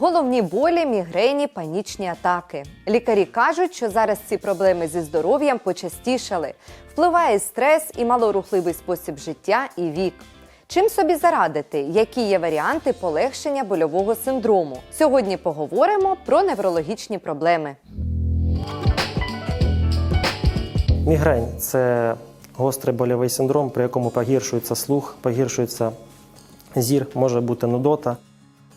Головні болі, мігрені, панічні атаки. Лікарі кажуть, що зараз ці проблеми зі здоров'ям почастішали. Впливає стрес і малорухливий спосіб життя і вік. Чим собі зарадити, які є варіанти полегшення больового синдрому? Сьогодні поговоримо про неврологічні проблеми. Мігрень це гострий больовий синдром, при якому погіршується слух, погіршується зір, може бути нудота.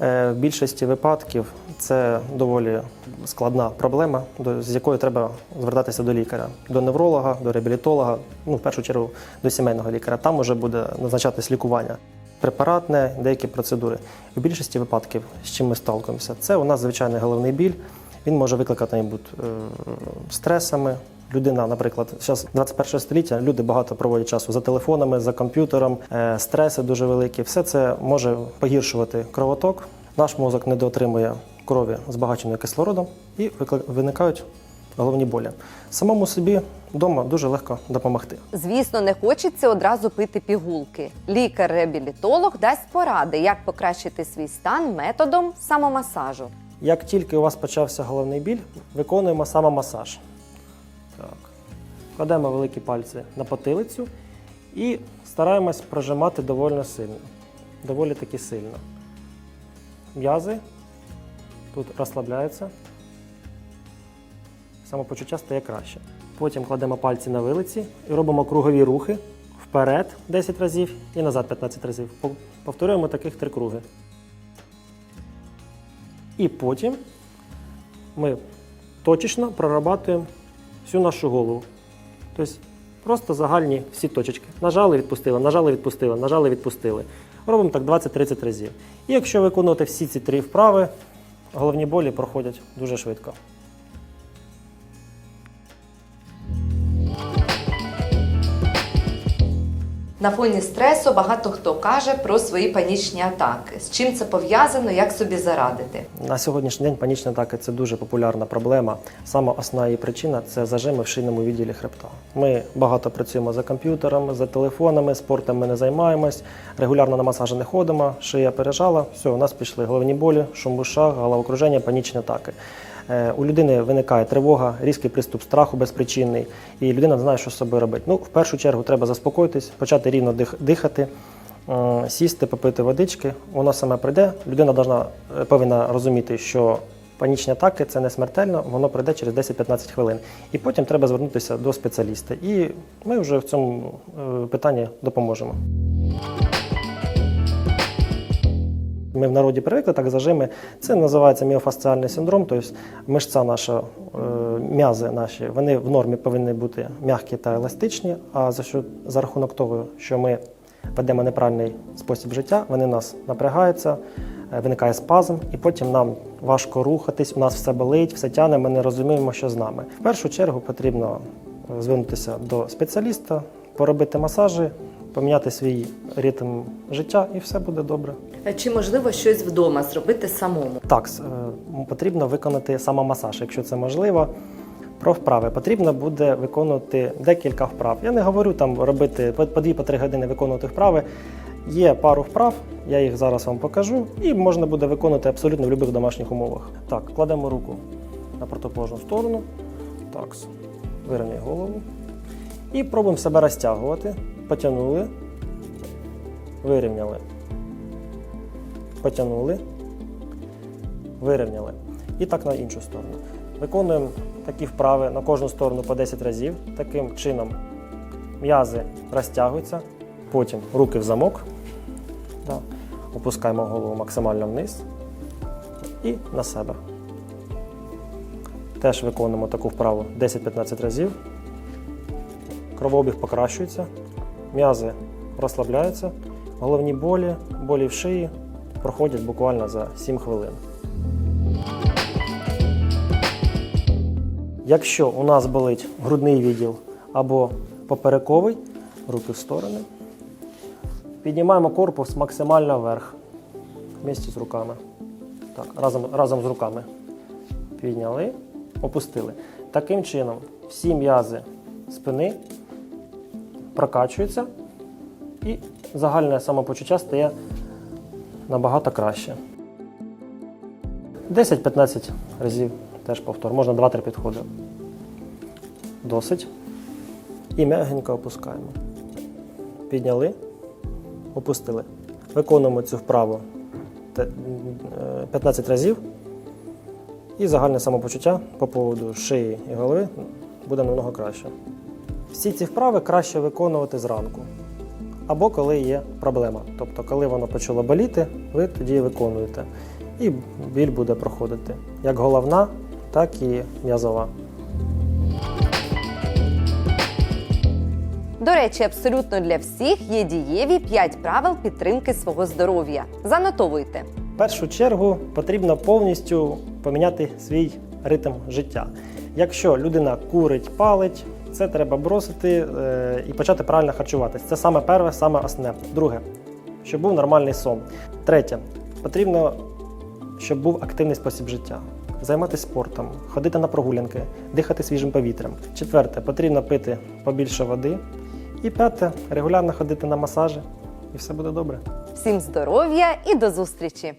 Е, В більшості випадків це доволі складна проблема, з якою треба звертатися до лікаря, до невролога, до реабілітолога, ну в першу чергу до сімейного лікаря. Там вже буде назначатись лікування. Препаратне, деякі процедури. В більшості випадків, з чим ми сталкуємося, це у нас звичайний головний біль. Він може викликати бути стресами. Людина, наприклад, зараз 21 століття, люди багато проводять часу за телефонами, за комп'ютером, е, стреси дуже великі. Все це може погіршувати кровоток. Наш мозок недоотримує крові, збагаченої кислородом, і виникають головні болі. Самому собі вдома дуже легко допомогти. Звісно, не хочеться одразу пити пігулки. Лікар-реабілітолог дасть поради, як покращити свій стан методом самомасажу. Як тільки у вас почався головний біль, виконуємо самомасаж. Так. Кладемо великі пальці на потилицю і стараємось прожимати доволі сильно. Доволі таки сильно. М'язи тут розслабляються. Самопочуття стає краще. Потім кладемо пальці на вилиці і робимо кругові рухи вперед 10 разів і назад 15 разів. Повторюємо таких три круги. І потім ми точечно прорабатуємо всю нашу голову. Тобто просто загальні всі точечки. Нажали, відпустили, нажали, відпустили, нажали, відпустили. Робимо так 20-30 разів. І якщо виконувати всі ці три вправи, головні болі проходять дуже швидко. На фоні стресу багато хто каже про свої панічні атаки. З чим це пов'язано, як собі зарадити? На сьогоднішній день панічні атаки це дуже популярна проблема. Саме основна її причина це зажими в шийному відділі хребта. Ми багато працюємо за комп'ютером, за телефонами, спортом ми не займаємось, регулярно на масажі не ходимо, шия пережала, все, у нас пішли головні болі, шум в ушах, головокруження, панічні атаки. Е, У людини виникає тривога, різкий приступ страху безпричинний, і людина не знає, що з собою робити. Ну, в першу чергу треба заспокоїтись, почати рівно дихати, сісти, попити водички, воно саме прийде. Людина должна, е, повинна розуміти, що панічні атаки це не смертельно, воно прийде через 10-15 хвилин. І потім треба звернутися до спеціаліста. І ми вже в цьому е, питанні допоможемо. Ми в народі привикли так зажими. Це називається міофасціальний синдром, тобто мишця наша, е, м'язи наші, вони в нормі повинні бути м'які та еластичні. А за що за рахунок того, що ми ведемо неправильний спосіб життя, вони нас напрягаються, е, виникає спазм, і потім нам важко рухатись, у нас все болить, все тяне, ми не розуміємо, що з нами. В першу чергу потрібно е, звернутися до спеціаліста, поробити масажі, поміняти свій ритм життя, і все буде добре. Чи можливо щось вдома зробити самому? Так, е, потрібно виконати самомасаж, якщо це можливо. Про вправи потрібно буде виконувати декілька вправ. Я не говорю там робити по по 2-3 години виконувати вправи. Є пару вправ, я їх зараз вам покажу, і можна буде виконувати абсолютно в будь-яких домашніх умовах. Так, кладемо руку на протиположну сторону. Так, вирівняй голову. І пробуємо себе розтягувати. Потягнули, вирівняли. Потягнули, вирівняли. І так на іншу сторону. Виконуємо такі вправи на кожну сторону по 10 разів. Таким чином м'язи розтягуються, потім руки в замок. Да. Опускаємо голову максимально вниз і на себе. Теж виконуємо таку вправу 10-15 разів. Кровообіг покращується, м'язи розслабляються, головні болі, болі в шиї проходять буквально за 7 хвилин. Якщо у нас болить грудний відділ або поперековий, руки в сторони, піднімаємо корпус максимально вверх вместе з руками. Так, разом, разом з руками. Підняли, опустили. Таким чином, всі м'язи спини прокачуються і загальне самопочуття стає набагато краще. 10-15 разів теж повтор. Можна 2-3 підходи. Досить. І м'ягенько опускаємо. Підняли, опустили. Виконуємо цю вправу е, 15 разів. І загальне самопочуття по поводу шиї і голови буде намного краще. Всі ці вправи краще виконувати зранку. Або коли є проблема. Тобто, коли воно почало боліти, ви тоді виконуєте. І біль буде проходити як головна, так і м'язова. До речі, абсолютно для всіх є дієві 5 правил підтримки свого здоров'я. Занотовуйте. В першу чергу потрібно повністю поміняти свій ритм життя. Якщо людина курить, палить, це треба бросити е, і почати правильно харчуватися. Це саме перше, саме основне. Друге, щоб був нормальний сон. Третє, потрібно, щоб був активний спосіб життя. Займатися спортом, ходити на прогулянки, дихати свіжим повітрям. Четверте, потрібно пити побільше води. І п'яте, регулярно ходити на масажі, і все буде добре. Всім здоров'я і до зустрічі!